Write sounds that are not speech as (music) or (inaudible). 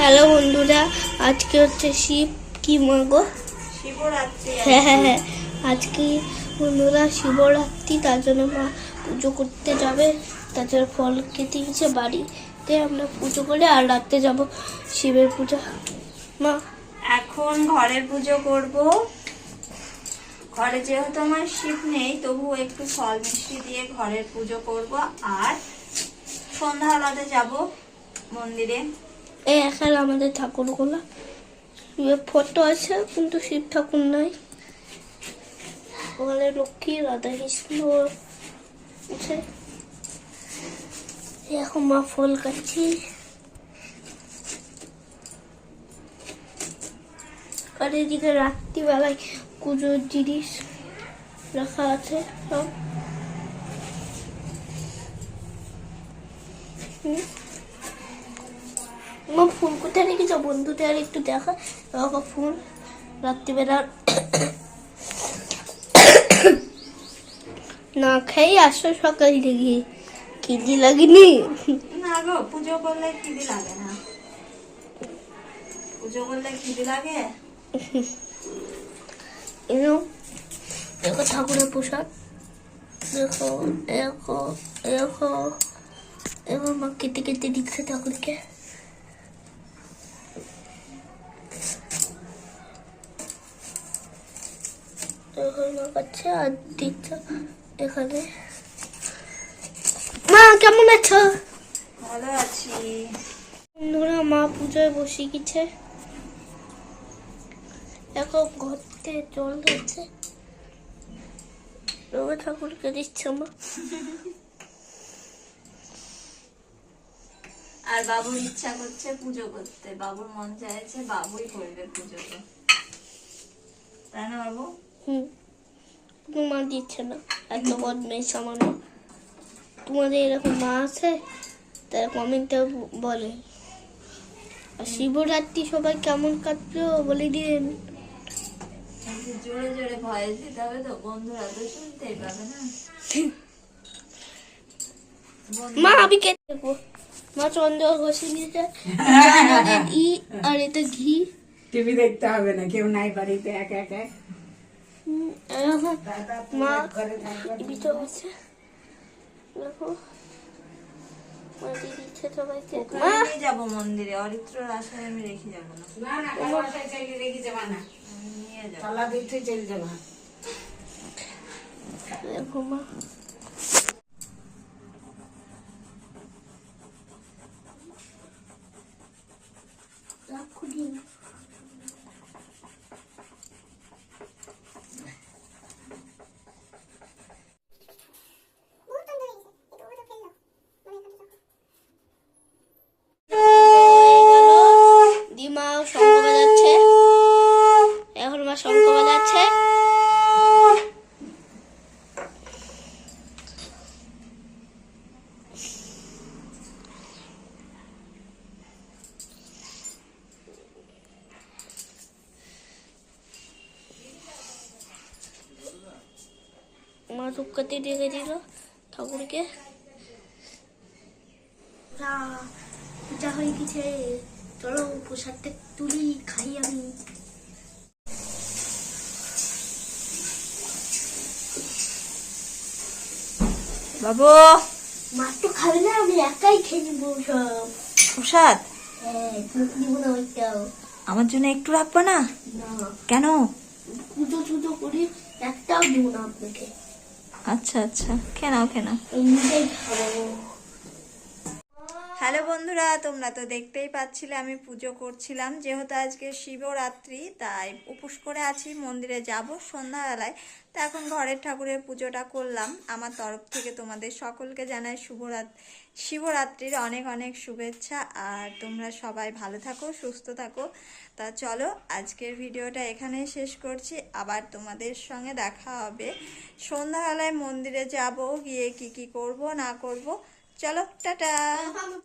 Hello বন্ধুরা আজকে হচ্ছে শিব কি মাগো শিবরাত্রি হ্যাঁ হ্যাঁ হ্যাঁ আজকে বন্ধুরা শিবরাত্রি তার জন্য মা পুজো করতে যাবে তার জন্য ফল খেতে গেছে বাড়িতে আমরা পুজো করে আর রাত্রে যাব শিবের পূজা। মা? এখন ঘরের পুজো করব। ঘরে যেহেতু আমার শিব নেই তবু একটু ফল মিষ্টি দিয়ে ঘরের পুজো করব আর সন্ধ্যাবেলাতে যাব মন্দিরে। এই এখানে আমাদের ঠাকুরগুলো। শিবের ফটো আছে, কিন্তু শিব ঠাকুর নাই। ওখানে লক্ষ্মী রাধা কৃষ্ণ আছে এখন মা ফল কাটছি আর এদিকে রাত্রিবেলায় পুজোর জিনিস রাখা আছে, সব। হুম? মা ফুল কোথায় রেখেছ বন্ধুদের আর একটু দেখা। দেখো ফুল রাত্রিবেলা (coughs) না খাই আসো সকাল থেকে। খিদি লাগেনি? না গো পুজো করলে খিদে লাগে না। পুজো করলে খিদে লাগে? (laughs) এনো দেখো ঠাকুরের পোশাক। দেখো দেখো দেখো। এবার মা কেটে কেটে দিচ্ছে ঠাকুরকে। এখন আর দিচ্ছে এখানে। মা কেমন আছো? ভালো আছি। বন্ধুরা মা পুজোয় বসে গেছে এখন ঘরতে জল হচ্ছে রবি ঠাকুরকে দিচ্ছে মা। আর বাবুর ইচ্ছা করছে পুজো করতে। বাবুর মন চাইছে বাবুই করবে পুজোটা তাই না বাবু? হুম। মা দিচ্ছে না। এত বদমেশ সামান্য তোমাদের এরকম মা আছে? তারা কমেন্টে বলে। আর শিবরাত্রি সবাই কেমন কাটলো বলে দিন জোরে জোরে ভয়েস দিতে হবে তো। বন্ধুরা তো শুনতেই পাবে না। মা আমি কে দেখব মা চন্দ্র ঘষে নিয়েছে। (laughs) ই আর এটা ঘি। টিভি দেখতে হবে না। কেউ নাই বাড়িতে একা একা। হুম, এরকম দাদা মা ঘরে থাকবে ভিতর আছে দেখো মা দিয়ে দিচ্ছে সবাইকে ওখানে মা নিয়ে যাব মন্দিরে অরিত্র আশায় আমি রেখে যাব না না রেখে যাবা যাবা দেখো মা রাখো দিন দিমা শঙ্খ বাজাচ্ছে এখন মা শঙ্খ বাজাচ্ছে মা ধূপকাঠি রেখে দিল ঠাকুরকে যা হয়ে গেছে চলো প্রসাদটা তুলি খাই আমি বাবু মা তো খাবে না আমি একাই খেয়ে নিবো সব প্রসাদ হ্যাঁ আমার জন্য একটু রাখবা না না কেন পুজো টুজো করি একটাও দিব না আপনাকে আচ্ছা আচ্ছা। কেনাও কেনা এমনিতেই খাব। হ্যালো বন্ধুরা, তোমরা তো দেখতেই পাচ্ছিলে আমি পুজো করছিলাম। যেহেতু আজকে শিবরাত্রি, তাই উপোস করে আছি, মন্দিরে যাব সন্ধ্যাবেলায়। তা এখন ঘরের ঠাকুরের পুজোটা করলাম। আমার তরফ থেকে তোমাদের সকলকে জানাই শুভরাত, শিবরাত্রির অনেক অনেক শুভেচ্ছা। আর তোমরা সবাই ভালো থাকো, সুস্থ থাকো। তা চলো, আজকের ভিডিওটা এখানেই শেষ করছি। আবার তোমাদের সঙ্গে দেখা হবে। সন্ধ্যাবেলায় মন্দিরে যাব, গিয়ে কি কি করব, না করব। চলো, টাটা!